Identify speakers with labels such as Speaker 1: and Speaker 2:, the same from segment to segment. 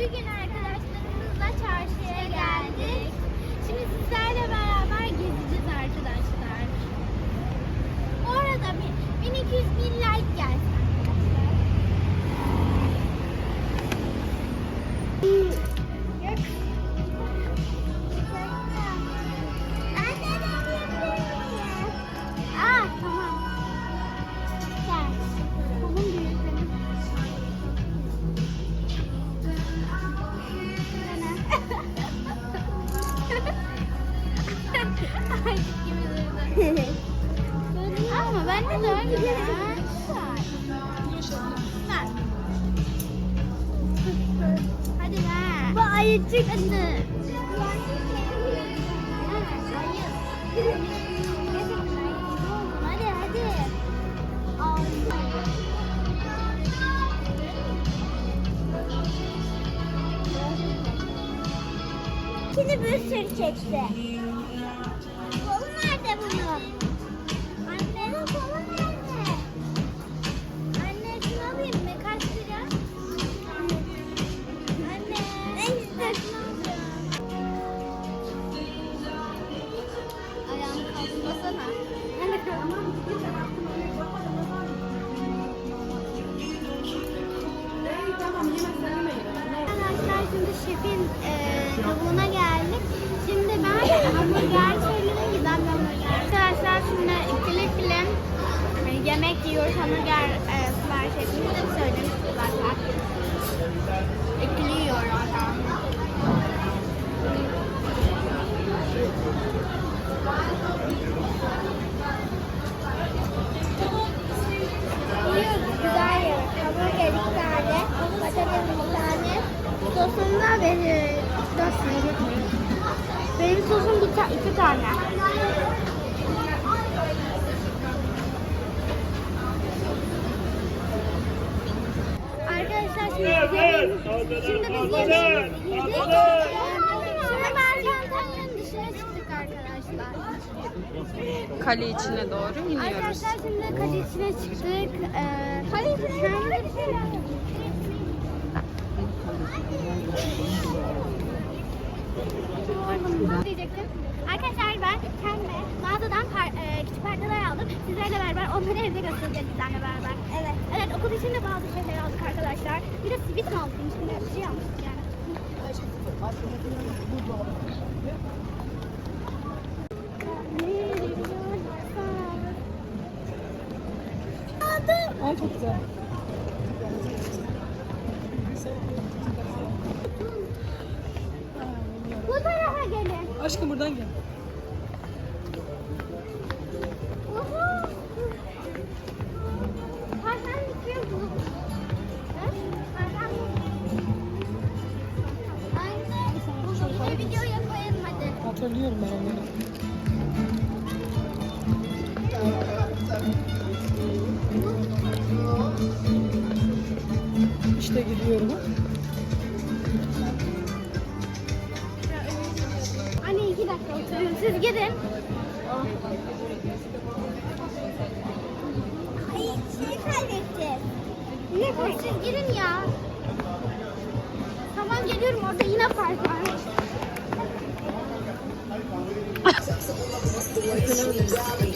Speaker 1: Bugün arkadaşlarımızla çarşıya geldik. Şimdi sizlerle beraber gezeceğiz arkadaşlar. Orada bir 1200 bin like gelsin arkadaşlar. Hadi. Hadi hadi. Şimdi bir sürü çekti. Hamburger e, sipariş etmiştim söylemiştim zaten. İkili yiyorum adam. Güzel yiyoruz. Hamburger iki tane, patates bir tane. Sosunda benim Benim sosum bir ta iki tane. Arkadaşlar şimdi biz yemeğimizi, şimdi biz yemeğimizi yedik. Şimdi Mercantan'ın dışına çıktık arkadaşlar.
Speaker 2: Kale içine doğru iniyoruz.
Speaker 1: Arkadaşlar şimdi kale içine çıktık. Ee, kale içine diyecektim. Arkadaşlar ben kendime mağazadan par, e, küçük parçalar aldım. Sizlerle beraber onları evde göstereceğiz bizlerle beraber. Evet. Evet okul için de bazı şeyler aldık arkadaşlar. Bir de sivit mi aldık? Şimdi bir şey almıştık yani.
Speaker 2: Ay çok güzel. Aşkım buradan gel. Hatırlıyorum ben onları. İşte gidiyorum.
Speaker 1: Siz gidin. Ay şey kaybedeceğiz. Ne bu? Siz gidin ya. Tamam geliyorum orada yine park var. Anne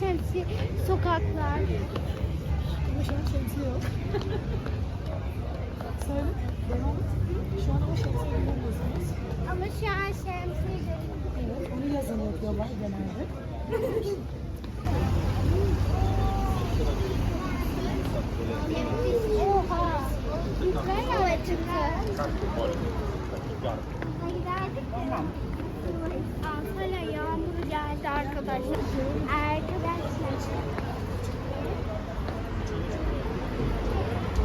Speaker 3: şemsiye sokaklar.
Speaker 2: Ama şu an şemsiye yok. Söyle. Devam et. Şu an ama şemsiye kullanmıyorsunuz.
Speaker 3: Ama şu an şemsiye.
Speaker 2: Evet. Onu yazın yapıyorlar genelde.
Speaker 3: Oha. Ukrayna çıktı. Antalya yağmuru geldi arkadaşlar. Arkadaşlar.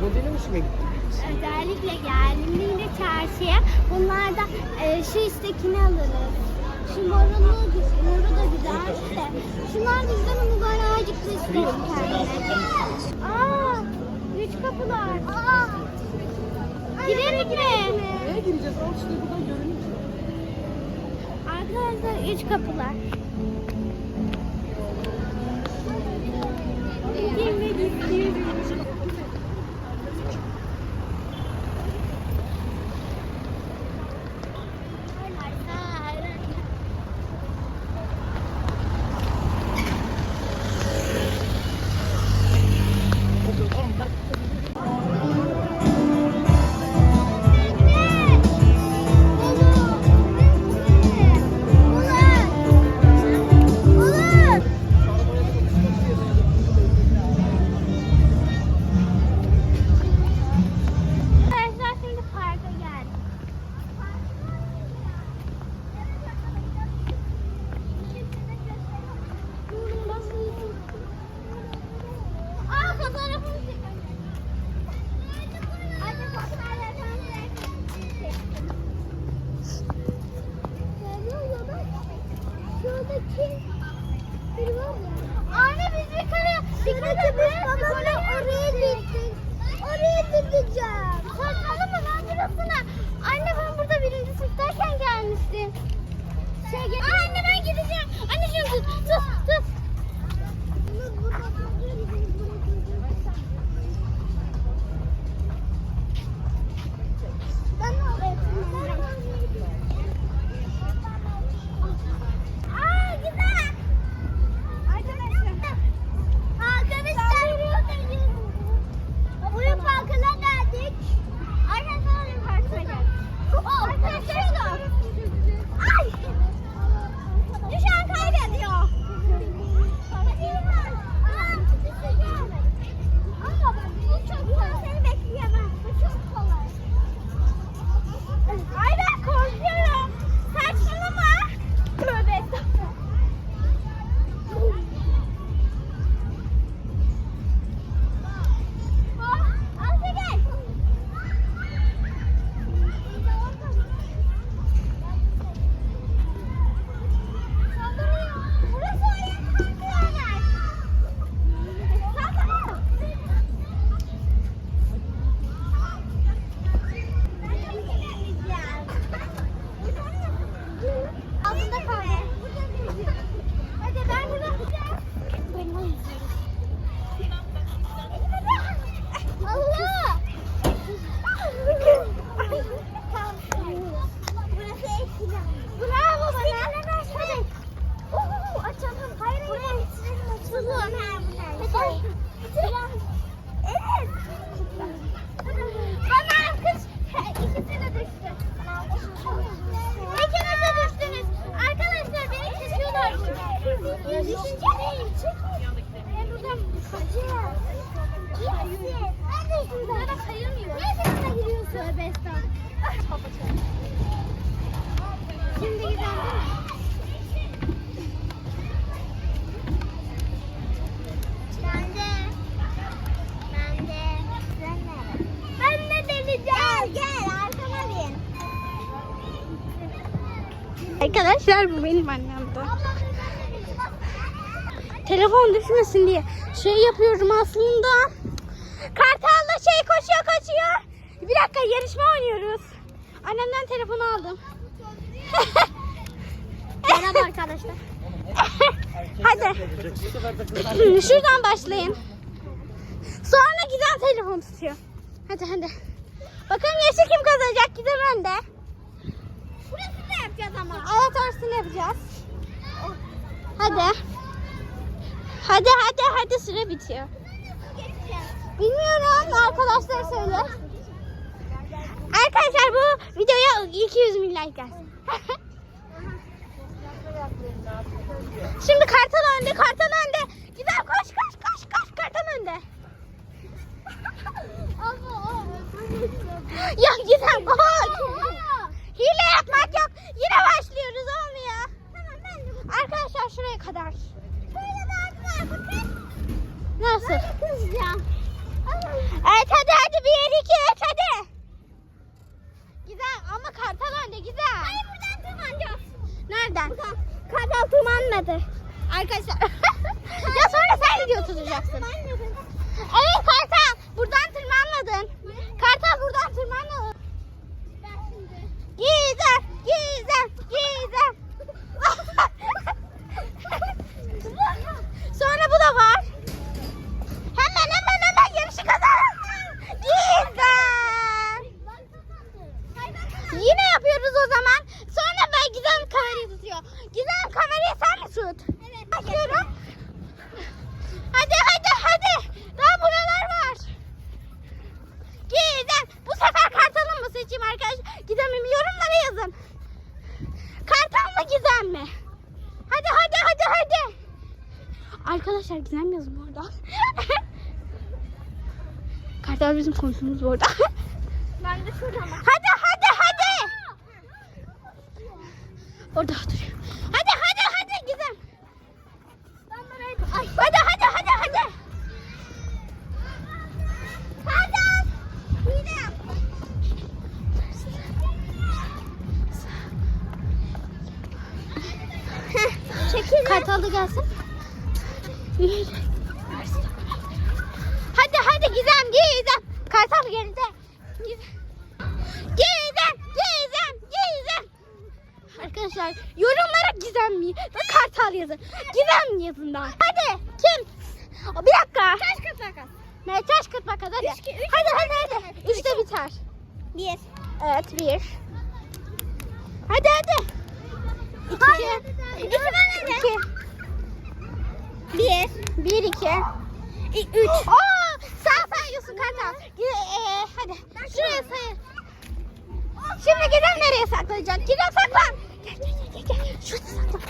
Speaker 2: Modeli hoşuma gitti.
Speaker 3: Özellikle geldiğimde çarşıya bunlardan e, şu üsttekini alırız. Şu morunu, moru da güzel de. Şunlar ben azıcık da istiyorum kendime. Aa, üç kapılar. Aa. Girelim mi?
Speaker 2: Nereye gireceğiz? Al şurayı buradan görünüyor.
Speaker 3: Arkadaşlar üç kapılar. Girmek istiyorum. Değil. Ben buradan kaçıyorum.
Speaker 1: Arkadaşlar bu benim annemdi. Telefon düşmesin diye şey yapıyorum aslında. Kartal'la şey koşuyor koşuyor. Bir dakika yarışma oynuyoruz. Annemden telefonu aldım.
Speaker 3: Merhaba arkadaşlar.
Speaker 1: Hadi. Şuradan başlayın. Sonra giden telefon tutuyor. Hadi hadi. Bakalım yaşı kim kazanacak giden önde.
Speaker 3: Yapacağız ama.
Speaker 1: Evet orasını yapacağız. Hadi. Hadi hadi hadi süre bitiyor. Bilmiyorum arkadaşlar söyle. Arkadaşlar bu videoya 200 bin like gelsin. Şimdi kartal önde, kartal önde. Gidelim koş koş koş koş kartal önde. Ya Gizem koş. Hile yapmak yok. Yine başlıyoruz olmuyor. Arkadaşlar şuraya kadar. Nasıl? Evet hadi hadi bir iki üç hadi. Güzel ama kartal önde güzel. Hayır buradan tırmanacağız. Nereden? Kartal tırmanmadı. Arkadaşlar. ya sonra sen video tutacaksın. Evet kartal buradan tırmanmadın. Kartal buradan tırmanmadın. Gizem, Gizem, Gizem. Sonra bu da var. Hemen hemen hemen yarışı kazanın. Gizem. Yine yapıyoruz o zaman. Sonra ben Gizem kamerayı tutuyor. Gizem kamerayı sen mi tut? Evet. Bakıyorum. Hadi hadi hadi. Daha buralar var. Gizem. Bu sefer kartalın mı seçeyim arkadaşlar? Gizem'im yorumlara yazın. Kartal mı Gizem mi? Hadi hadi hadi hadi. Arkadaşlar Gizem yazın orada. Kartal bizim komşumuz bu arada.
Speaker 3: Ben de şuradan bak.
Speaker 1: Hadi hadi hadi. Orada oturuyor. Hadi hadi hadi Gizem. Hadi hadi hadi hadi. Hadi. Yine yap.
Speaker 3: Çekil.
Speaker 1: Kartal da gelsin. Hadi hadi Gizem Gizem. Kartal geride. Gizem. Gizem Gizem Gizem. Arkadaşlar yorumlara Gizem mi? Kartal yazın. Gizem yazın da. Hadi kim? Bir dakika.
Speaker 3: Taş kıt makas.
Speaker 1: Ne taş kıt makas hadi.
Speaker 3: Üç, iki, üç,
Speaker 1: hadi hadi hadi.
Speaker 3: üç, üç.
Speaker 1: Üçte biter.
Speaker 3: Bir.
Speaker 1: Evet bir. Hadi hadi. İki.
Speaker 3: Hayır. İki
Speaker 1: 1, 2,
Speaker 3: 3.
Speaker 1: Oo, sen sayıyorsun Kartal. Ee, hadi şuraya sayın. Şimdi Gizem nereye saklanacak? Gizem saklan. Gel gel gel gel. gel. Şurada saklan.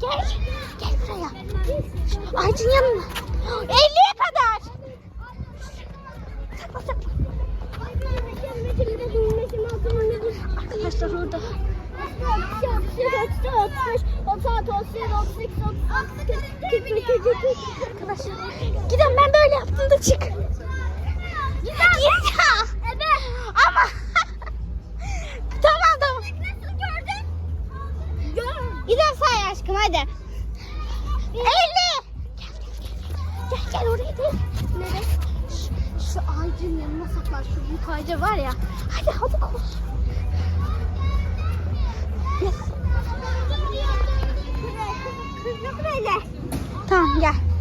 Speaker 1: Gel. Gel buraya. Ağacın yanına. 50'ye kadar. Saklan saklan. Arkadaşlar orada. Arkadaşlar. Gidem ben böyle yaptım da çık. Ya. Evet. Ama. tamam tamam.
Speaker 3: Gördün?
Speaker 1: Gidem say aşkım hadi. 50. Gel gel gel. Gel gel oraya değil.
Speaker 3: Nereye?
Speaker 1: Şu, şu ağacın yanına saklan. Şu büyük ağaca var ya. Hadi hadi koş. Tamam gel.